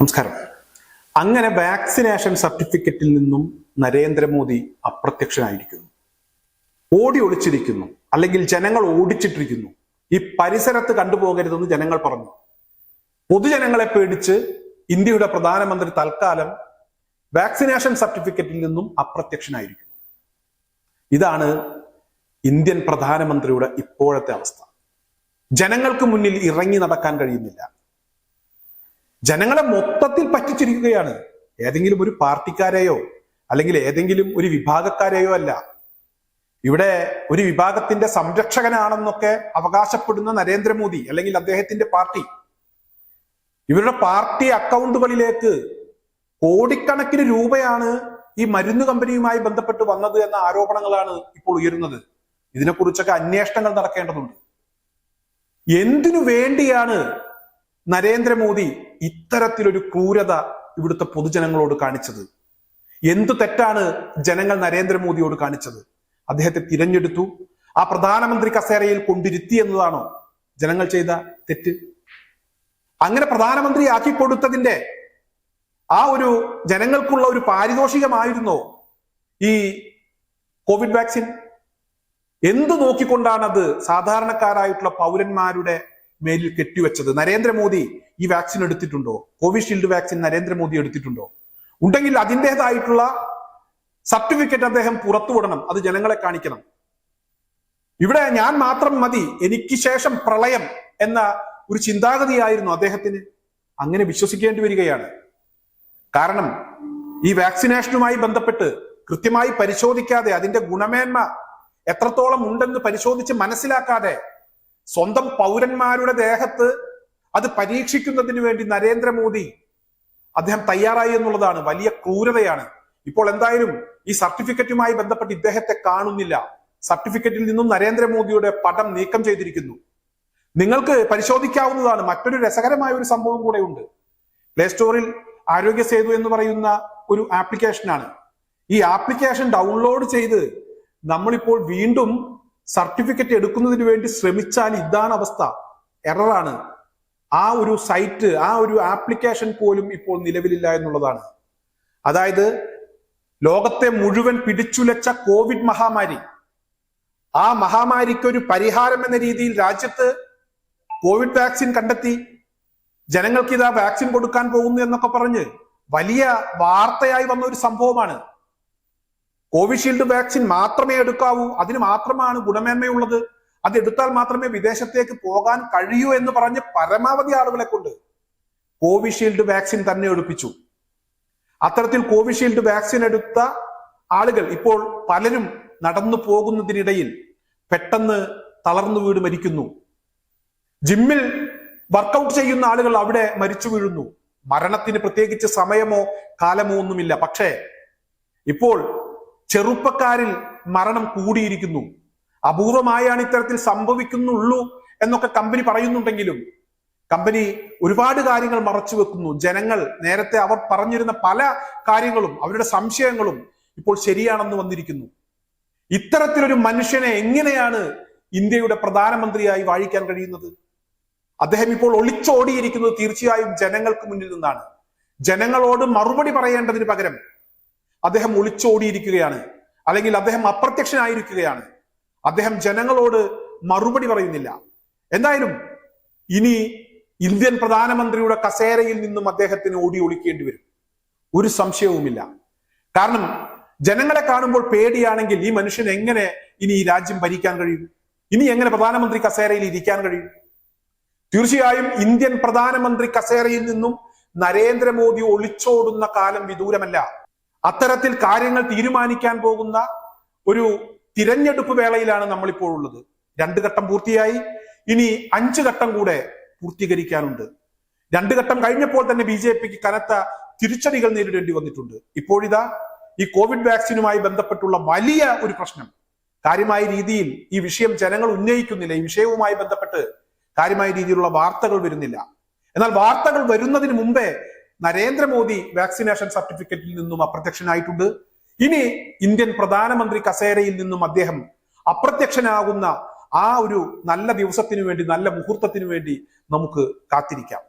നമസ്കാരം. അങ്ങനെ വാക്സിനേഷൻ സർട്ടിഫിക്കറ്റിൽ നിന്നും നരേന്ദ്രമോദി അപ്രത്യക്ഷനായിരിക്കുന്നു. ഓടി ഒളിച്ചിരിക്കുന്നു. അല്ലെങ്കിൽ ജനങ്ങൾ ഓടിച്ചിട്ടിരിക്കുന്നു. ഈ പരിസരത്ത് കണ്ടുപോകരുതെന്ന് ജനങ്ങൾ പറഞ്ഞു. പൊതുജനങ്ങളെ പേടിച്ച് ഇന്ത്യയുടെ പ്രധാനമന്ത്രി തൽക്കാലം വാക്സിനേഷൻ സർട്ടിഫിക്കറ്റിൽ നിന്നും അപ്രത്യക്ഷനായിരിക്കുന്നു. ഇതാണ് ഇന്ത്യൻ പ്രധാനമന്ത്രിയുടെ ഇപ്പോഴത്തെ അവസ്ഥ. ജനങ്ങൾക്ക് മുന്നിൽ ഇറങ്ങി നടക്കാൻ കഴിയുന്നില്ല. ജനങ്ങളെ മൊത്തത്തിൽ പറ്റിച്ചിരിക്കുകയാണ്. ഏതെങ്കിലും ഒരു പാർട്ടിക്കാരെയോ അല്ലെങ്കിൽ ഏതെങ്കിലും ഒരു വിഭാഗക്കാരെയോ അല്ല. ഇവിടെ ഒരു വിഭാഗത്തിന്റെ സംരക്ഷകനാണെന്നൊക്കെ അവകാശപ്പെടുന്ന നരേന്ദ്രമോദി അല്ലെങ്കിൽ അദ്ദേഹത്തിന്റെ പാർട്ടി ഇവരുടെ പാർട്ടി അക്കൗണ്ടുകളിലേക്ക് കോടിക്കണക്കിന് രൂപയാണ് ഈ മരുന്ന് കമ്പനിയുമായി ബന്ധപ്പെട്ട് വന്നത് എന്ന ആരോപണങ്ങളാണ് ഇപ്പോൾ ഉയരുന്നത്. ഇതിനെക്കുറിച്ചൊക്കെ അന്വേഷണങ്ങൾ നടക്കേണ്ടതുണ്ട്. എന്തിനു വേണ്ടിയാണ് നരേന്ദ്രമോദി ഇത്തരത്തിലൊരു ക്രൂരത ഇവിടുത്തെ പൊതുജനങ്ങളോട് കാണിച്ചത്. എന്തു തെറ്റാണ് ജനങ്ങൾ നരേന്ദ്രമോദിയോട് കാണിച്ചത്? അദ്ദേഹത്തെ തിരഞ്ഞെടുത്തു. ആ പ്രധാനമന്ത്രി കസേരയിൽ കൊണ്ടിരുത്തി എന്നതാണോ ജനങ്ങൾ ചെയ്ത തെറ്റ്? അങ്ങനെ പ്രധാനമന്ത്രി ആക്കി കൊടുത്തതിന്റെ ആ ഒരു ജനങ്ങൾക്കുള്ള ഒരു പാരിതോഷികമായിരുന്നോ ഈ കോവിഡ് വാക്സിൻ? എന്ത് നോക്കിക്കൊണ്ടാണ് അത് സാധാരണക്കാരായിട്ടുള്ള പൗരന്മാരുടെ മേലിൽ കെട്ടിവെച്ചത്? നരേന്ദ്രമോദി ഈ വാക്സിൻ എടുത്തിട്ടുണ്ടോ? കോവിഷീൽഡ് വാക്സിൻ നരേന്ദ്രമോദി എടുത്തിട്ടുണ്ടോ? ഉണ്ടെങ്കിൽ അതിന്റെതായിട്ടുള്ള സർട്ടിഫിക്കറ്റ് അദ്ദേഹം പുറത്തുവിടണം. അത് ജനങ്ങളെ കാണിക്കണം. ഇവിടെ ഞാൻ മാത്രം മതി. എനിക്ക് ശേഷം പ്രളയം എന്ന ഒരു ചിന്താഗതിയായിരുന്നു അദ്ദേഹത്തിന്. അങ്ങനെ വിശ്വസിക്കേണ്ടി വരികയാണ്. കാരണം ഈ വാക്സിനേഷനുമായി ബന്ധപ്പെട്ട് കൃത്യമായി പരിശോധിക്കാതെ അതിന്റെ ഗുണമേന്മ എത്രത്തോളം ഉണ്ടെന്ന് പരിശോധിച്ച് മനസ്സിലാക്കാതെ സ്വന്തം പൗരന്മാരുടെ ദേഹത്ത് അത് പരീക്ഷിക്കുന്നതിന് വേണ്ടി നരേന്ദ്രമോദി അദ്ദേഹം തയ്യാറായി എന്നുള്ളതാണ് വലിയ ക്രൂരതയാണ്. ഇപ്പോൾ എന്തായാലും ഈ സർട്ടിഫിക്കറ്റുമായി ബന്ധപ്പെട്ട് ഇദ്ദേഹത്തെ കാണുന്നില്ല. സർട്ടിഫിക്കറ്റിൽ നിന്നും നരേന്ദ്രമോദിയുടെ പടം നീക്കം ചെയ്തിരിക്കുന്നു. നിങ്ങൾക്ക് പരിശോധിക്കാവുന്നതാണ്. മറ്റൊരു രസകരമായ ഒരു സംഭവം കൂടെ ഉണ്ട്. പ്ലേ സ്റ്റോറിൽ ആരോഗ്യ സേതു എന്ന് പറയുന്ന ഒരു ആപ്ലിക്കേഷനാണ് ഈ ആപ്ലിക്കേഷൻ ഡൗൺലോഡ് ചെയ്ത് നമ്മളിപ്പോൾ വീണ്ടും സർട്ടിഫിക്കറ്റ് എടുക്കുന്നതിന് വേണ്ടി ശ്രമിച്ചാൽ ഇതാണ് അവസ്ഥ. എററാണ് ആ ഒരു സൈറ്റ് ആ ഒരു ആപ്ലിക്കേഷൻ പോലും ഇപ്പോൾ നിലവിലില്ല എന്നുള്ളതാണ്. അതായത് ലോകത്തെ മുഴുവൻ പിടിച്ചുലച്ച കോവിഡ് മഹാമാരി. ആ മഹാമാരിക്ക് ഒരു പരിഹാരം എന്ന രീതിയിൽ രാജ്യത്ത് കോവിഡ് വാക്സിൻ കണ്ടെത്തി. ജനങ്ങൾക്ക് ഇതാ വാക്സിൻ കൊടുക്കാൻ പോകുന്നു എന്നൊക്കെ പറഞ്ഞ് വലിയ വാർത്തയായി വന്ന ഒരു സംഭവമാണ്. കോവിഷീൽഡ് വാക്സിൻ മാത്രമേ എടുക്കാവൂ അതിന് മാത്രമാണ് ഗുണമേന്മയുള്ളത്. അത് എടുത്താൽ മാത്രമേ വിദേശത്തേക്ക് പോകാൻ കഴിയൂ എന്ന് പറഞ്ഞ് പരമാവധി ആളുകളെ കൊണ്ട് കോവിഷീൽഡ് വാക്സിൻ തന്നെ എടുപ്പിച്ചു. അത്തരത്തിൽ കോവിഷീൽഡ് വാക്സിൻ എടുത്ത ആളുകൾ ഇപ്പോൾ പലരും നടന്നു പോകുന്നതിനിടയിൽ പെട്ടെന്ന് തളർന്നു വീട് മരിക്കുന്നു. ജിമ്മിൽ വർക്കൗട്ട് ചെയ്യുന്ന ആളുകൾ അവിടെ മരിച്ചു വീഴുന്നു. മരണത്തിന് പ്രത്യേകിച്ച് സമയമോ കാലമോ ഒന്നുമില്ല. പക്ഷേ ഇപ്പോൾ ചെറുപ്പക്കാരിൽ മരണം കൂടിയിരിക്കുന്നു. അപൂർവമായാണ് ഇത്തരത്തിൽ സംഭവിക്കുന്നുള്ളൂ എന്നൊക്കെ കമ്പനി പറയുന്നുണ്ടെങ്കിലും കമ്പനി ഒരുപാട് കാര്യങ്ങൾ മറച്ചു വെക്കുന്നു. ജനങ്ങൾ നേരത്തെ അവർ പറഞ്ഞിരുന്ന പല കാര്യങ്ങളും അവരുടെ സംശയങ്ങളും ഇപ്പോൾ ശരിയാണെന്ന് വന്നിരിക്കുന്നു. ഇത്തരത്തിലൊരു മനുഷ്യനെ എങ്ങനെയാണ് ഇന്ത്യയുടെ പ്രധാനമന്ത്രിയായി വാഴിക്കാൻ കഴിയുന്നത്? അദ്ദേഹം ഇപ്പോൾ ഒളിച്ചോടിയിരിക്കുന്നത് തീർച്ചയായും ജനങ്ങൾക്ക് മുന്നിൽ നിന്നാണ്. ജനങ്ങളോട് മറുപടി പറയേണ്ടതിന് പകരം അദ്ദേഹം ഒളിച്ചോടിയിരിക്കുകയാണ്. അല്ലെങ്കിൽ അദ്ദേഹം അപ്രത്യക്ഷനായിരിക്കുകയാണ്. അദ്ദേഹം ജനങ്ങളോട് മറുപടി പറയുന്നില്ല. എന്തായാലും ഇനി ഇന്ത്യൻ പ്രധാനമന്ത്രിയുടെ കസേരയിൽ നിന്നും അദ്ദേഹത്തിന് ഓടി ഒളിക്കേണ്ടി വരും. ഒരു സംശയവുമില്ല. കാരണം ജനങ്ങളെ കാണുമ്പോൾ പേടിയാണെങ്കിൽ ഈ മനുഷ്യൻ എങ്ങനെ ഇനി ഈ രാജ്യം ഭരിക്കാൻ കഴിയും? ഇനി എങ്ങനെ പ്രധാനമന്ത്രി കസേരയിൽ ഇരിക്കാൻ കഴിയും? തീർച്ചയായും ഇന്ത്യൻ പ്രധാനമന്ത്രി കസേരയിൽ നിന്നും നരേന്ദ്രമോദി ഒളിച്ചോടുന്ന കാലം വിദൂരമല്ല. അത്തരത്തിൽ കാര്യങ്ങൾ തീരുമാനിക്കാൻ പോകുന്ന ഒരു തിരഞ്ഞെടുപ്പ് വേളയിലാണ് നമ്മളിപ്പോൾ ഉള്ളത്. രണ്ട് ഘട്ടം പൂർത്തിയായി. ഇനി അഞ്ച് ഘട്ടം കൂടെ പൂർത്തീകരിക്കാനുണ്ട്. രണ്ട് ഘട്ടം കഴിഞ്ഞപ്പോൾ തന്നെ ബി ജെ പിക്ക് കനത്ത തിരിച്ചടികൾ നേരിടേണ്ടി വന്നിട്ടുണ്ട്. ഇപ്പോഴിതാ ഈ കോവിഡ് വാക്സിനുമായി ബന്ധപ്പെട്ടുള്ള വലിയ ഒരു പ്രശ്നം. കാര്യമായ രീതിയിൽ ഈ വിഷയം ജനങ്ങൾ ഉന്നയിക്കുന്നില്ല. ഈ വിഷയവുമായി ബന്ധപ്പെട്ട് കാര്യമായ രീതിയിലുള്ള വാർത്തകൾ വരുന്നില്ല. എന്നാൽ വാർത്തകൾ വരുന്നതിന് മുമ്പേ നരേന്ദ്രമോദി വാക്സിനേഷൻ സർട്ടിഫിക്കറ്റിൽ നിന്നും അപ്രത്യക്ഷനായിട്ടുണ്ട്. ഇനി ഇന്ത്യൻ പ്രധാനമന്ത്രി കസേരയിൽ നിന്നും അദ്ദേഹം അപ്രത്യക്ഷനാകുന്ന ആ ഒരു നല്ല ദിവസത്തിനു വേണ്ടി നല്ല മുഹൂർത്തത്തിനു വേണ്ടി നമുക്ക് കാത്തിരിക്കാം.